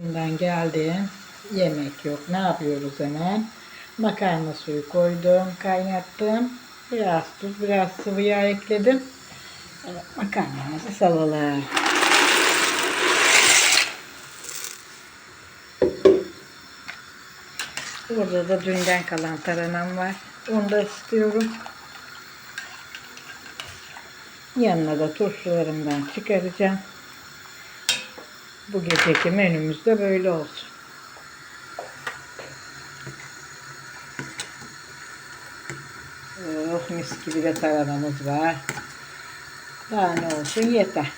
Ben geldim. Yemek yok. Ne yapıyoruz hemen? Makarna suyu koydum, kaynattım. Biraz tuz, biraz sıvı yağ ekledim. Makarnamızı salalım. Burada da dünden kalan taranam var. Onu da ısıtıyorum. Yanına da turşularımdan çıkaracağım. Bu geceki menümüz de böyle olsun. Oh mis gibi de taranamız var. Daha ne olsun yeter.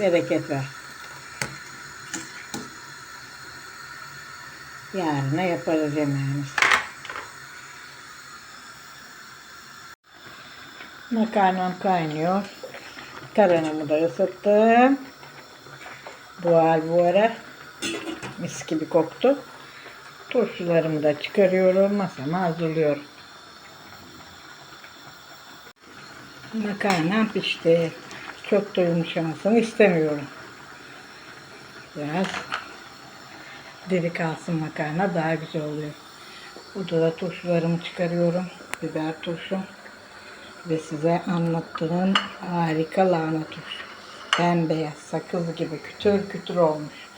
Bereket ver. Yarına yaparız yemeğimizi. Makarnam kaynıyor. Taranamı da ısıttım. Buhar buhara mis gibi koktu. Turşularımı da çıkarıyorum. Masama hazırlıyorum. Makarnam pişti. Çok da yumuşamasını istemiyorum. Biraz diri kalsın makarna daha güzel oluyor. Burada da turşularımı çıkarıyorum. Biber turşum. Ve size anlattığım harika lahana turşu. Bembeyaz, sakız gibi kütür kütür olmuş.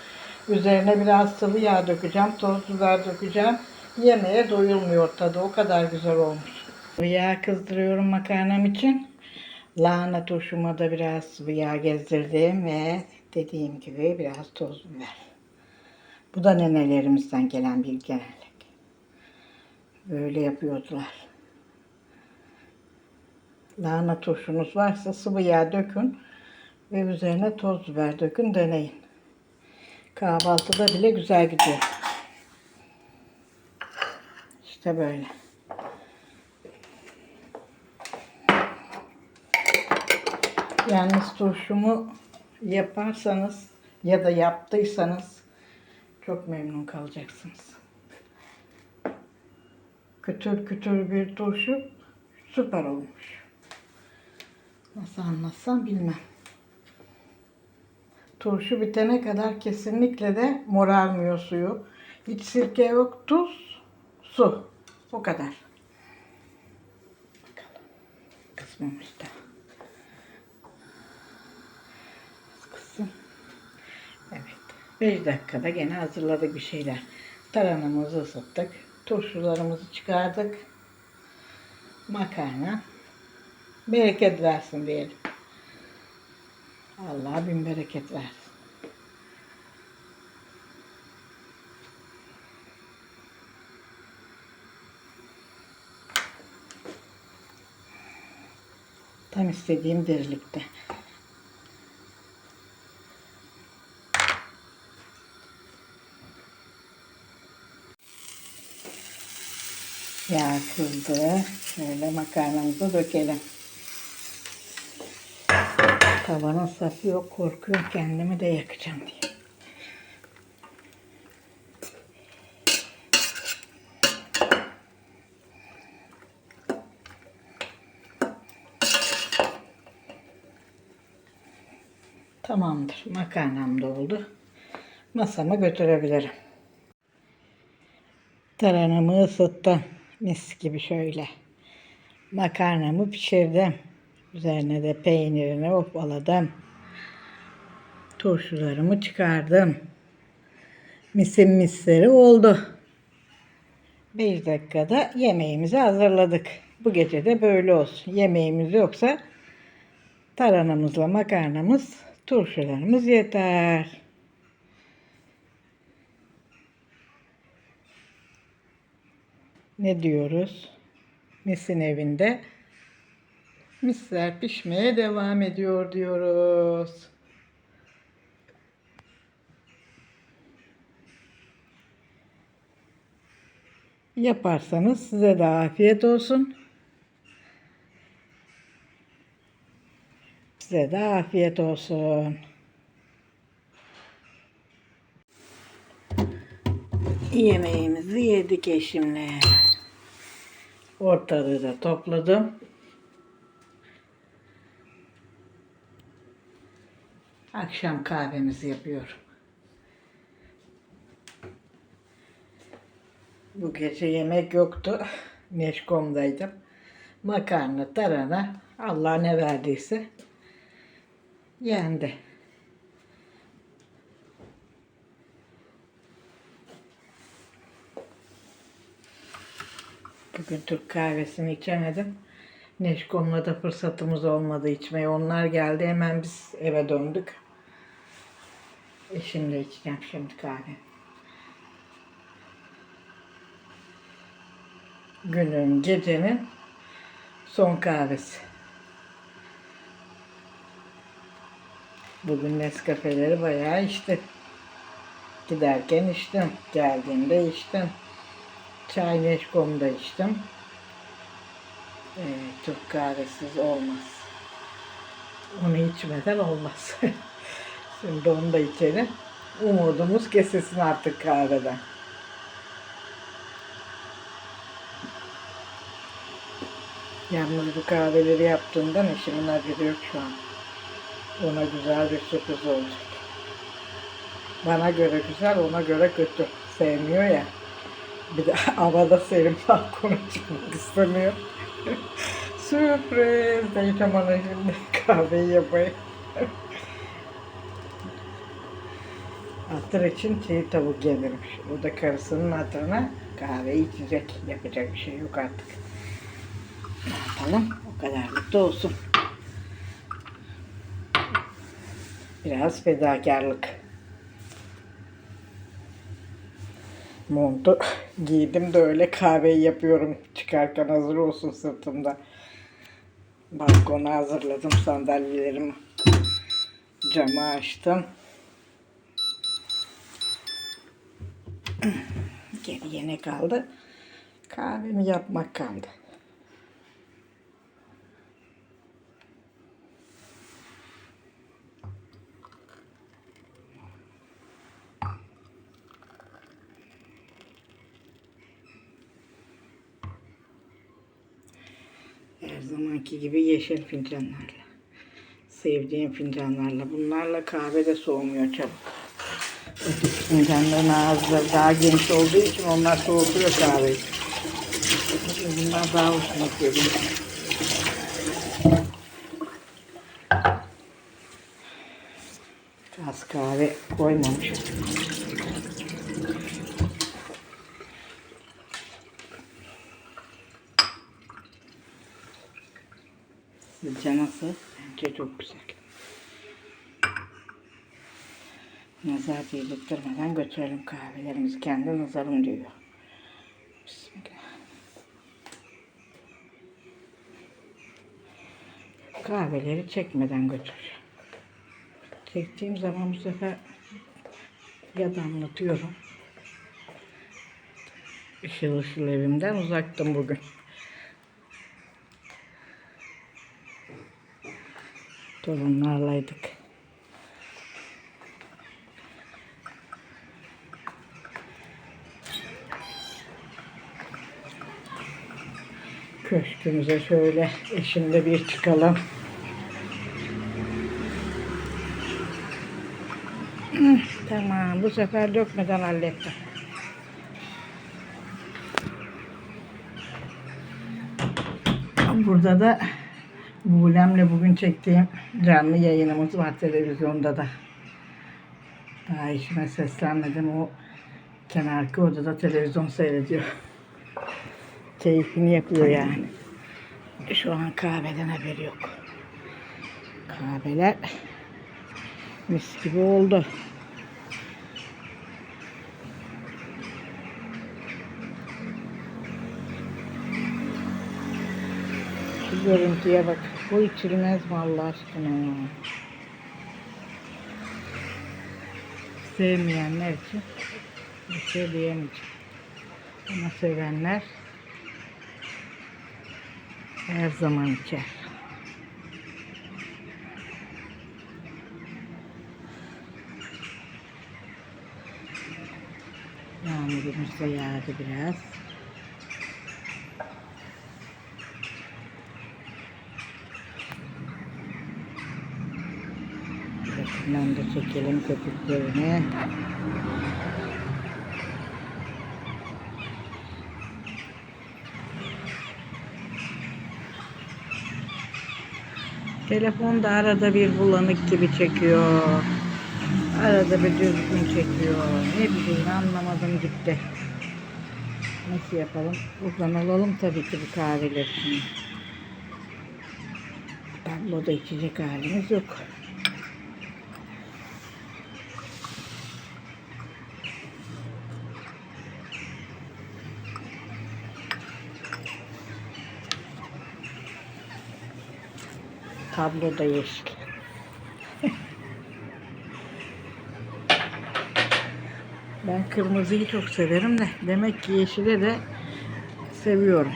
Üzerine biraz sıvı yağ dökeceğim, toz biber dökeceğim. Yemeğe doyulmuyor tadı, o kadar güzel olmuş. Sıvı yağ kızdırıyorum makarnam için. Lahana turşuma da biraz sıvı yağ gezdirdim ve dediğim gibi biraz toz biber. Bu da nenelerimizden gelen bir gelenek. Böyle yapıyordular. Lahana turşunuz varsa sıvı yağ dökün ve üzerine toz biber dökün deneyin. Kahvaltıda bile güzel gidiyor. İşte böyle. Yalnız turşumu yaparsanız ya da yaptıysanız çok memnun kalacaksınız. Kütür kütür bir turşu süper olmuş. Nasıl anlatsam bilmem. Turşu bitene kadar kesinlikle de morarmıyor suyu. Hiç sirke yok, tuz, su. O kadar. Bakalım. Kısmamış da. Kızım. Evet. 5 dakikada gene hazırladık bir şeyler. Taranamızı ısıttık. Turşularımızı çıkardık. Makarna. Bereket versin diyelim. Allah bin bereket versin. Tam istediğim dirilikte. Yağ kızdı. Şöyle makarnamızı dökelim. Tavanın sapı yok. Korkuyorum kendimi de yakacağım diye. Tamamdır. Makarnam da oldu. Masama götürebilirim. Taranımı ısıttım. Mis gibi şöyle. Makarnamı pişirdim. Üzerine de peynirini opaladım. Turşularımı çıkardım. Misin misleri oldu. 5 dakikada yemeğimizi hazırladık. Bu gece de böyle olsun. Yemeğimiz yoksa taranamızla makarnamız, turşularımız yeter. Ne diyoruz? Misin evinde misler pişmeye devam ediyor diyoruz. Yaparsanız size de afiyet olsun. Size de afiyet olsun. Yemeğimizi yedik eşimle. Ortalığı da topladım. Akşam kahvemizi yapıyorum. Bu gece yemek yoktu. Neşkom'daydım. Makarna, tarhana, Allah ne verdiyse yendi. Bugün Türk kahvesini içemedim. Neşkom'la da fırsatımız olmadı içmeye. Onlar geldi hemen biz eve döndük. E şimdi içeceğim şimdi kahve. Günün, gecenin son kahvesi. Bugün Nescafe'leri bayağı içtim. Giderken içtim. Geldiğimde içtim. Çay Neşkom'da içtim. Ee, Türk kahvesiz olmaz. Onu içmeden olmaz. Şimdi onu da içelim. Umudumuz kesilsin artık kahveden. Yalnız bu kahveleri yaptığından eşimin haberi yok şu an. Ona güzel bir sürpriz olacak. Bana göre güzel, ona göre kötü. Sevmiyor ya. Bir de havada serin balkona çıkmak istemiyor. Sürpriz. Ona şimdi kahveyi yapayım. Hatır için çiğ tavuk gelirmiş. O da karısının hatırına kahve içecek. Yapacak bir şey yok artık. Ne yapalım? O kadarlık da olsun. Biraz fedakarlık. Montu giydim de öyle kahveyi yapıyorum. Çıkarken hazır olsun sırtımda. Balkona hazırladım sandalyelerimi. Camı açtım. Geriye ne kaldı? Kahvemi yapmak kaldı. Her zamanki gibi yeşil fincanlarla. Sevdiğim fincanlarla. Bunlarla kahve de soğumuyor çabuk. Fincanların ağızları daha geniş olduğu için onlar soğutuyor kahveyi. Bunlar daha hoşuma gidiyor. Az kahve koymamışım. Sizce nasıl? Bence çok güzel. Nazar değdirtmeden götürelim kahvelerimizi. Kendi nazarım diyor. Bismillah. Kahveleri çekmeden götüreceğim. Çektiğim zaman bu sefer ya damlatıyorum. Işıl ışıl evimden uzaktım bugün. Torunlarlaydık. Köşkümüze şöyle eşimle bir çıkalım. Tamam bu sefer dökmeden hallettim. Burada da Buğlem'le bugün çektiğim canlı yayınımız var televizyonda da. Daha işime seslenmedim. O kenarki odada televizyon seyrediyor. Keyfini yapıyor yani. Şu an kahveden haberi yok. Kahveler mis gibi oldu. Şu görüntüye bak. Bu içilmez mi Allah aşkına ya? Sevmeyenler için bir şey diyemeyeceğim. Ama sevenler her zaman içer. Yağmurumuz da yağdı biraz. Yakından da çekelim köpüklerini. Telefon da arada bir bulanık gibi çekiyor. Arada bir düzgün çekiyor. Ne bileyim anlamadım gitti. Nasıl yapalım? Uzanalım tabii ki bu kahveler için. Tabloda içecek halimiz yok. Tabloda yeşil. Ben kırmızıyı çok severim de demek ki yeşile de seviyorum.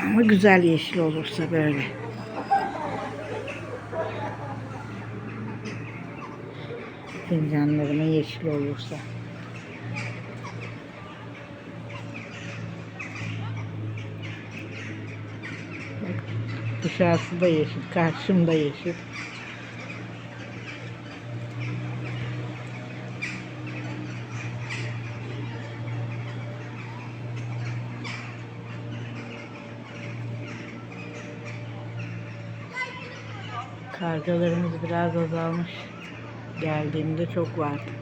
Ama güzel yeşil olursa böyle. Fincanlarıma yeşil olursa. Dışarısı da yeşil, karşım da yeşil. Kargalarımız biraz azalmış. Geldiğimde çok vardı.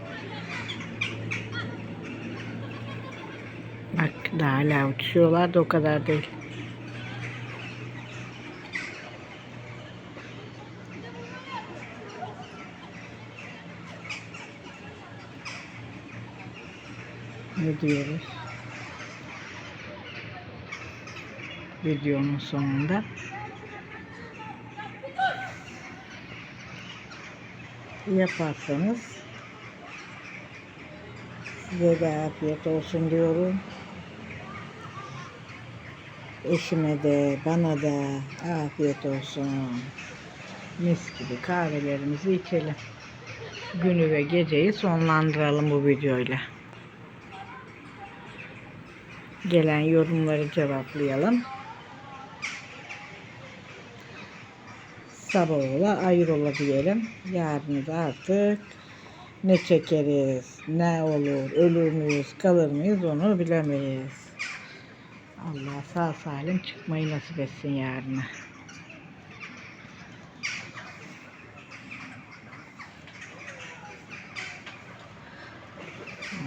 Bak daha hala uçuyorlar da o kadar değil. Ne diyoruz? Videonun sonunda. yaparsanız size de afiyet olsun diyorum. Eşime de bana da afiyet olsun. Mis gibi kahvelerimizi içelim. Günü ve geceyi sonlandıralım bu videoyla. Gelen yorumları cevaplayalım. sabah ola ayır ola diyelim. Yarın da artık ne çekeriz, ne olur, ölür müyüz, kalır mıyız onu bilemeyiz. Allah sağ salim çıkmayı nasip etsin yarına.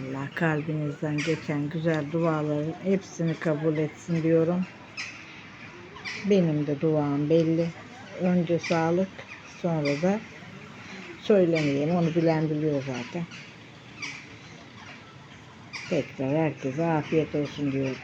Allah kalbinizden geçen güzel duaların hepsini kabul etsin diyorum. Benim de duam belli. Önce sağlık, sonra da söylemeyeyim. Onu bilen biliyor zaten. Tekrar herkese afiyet olsun diyorum.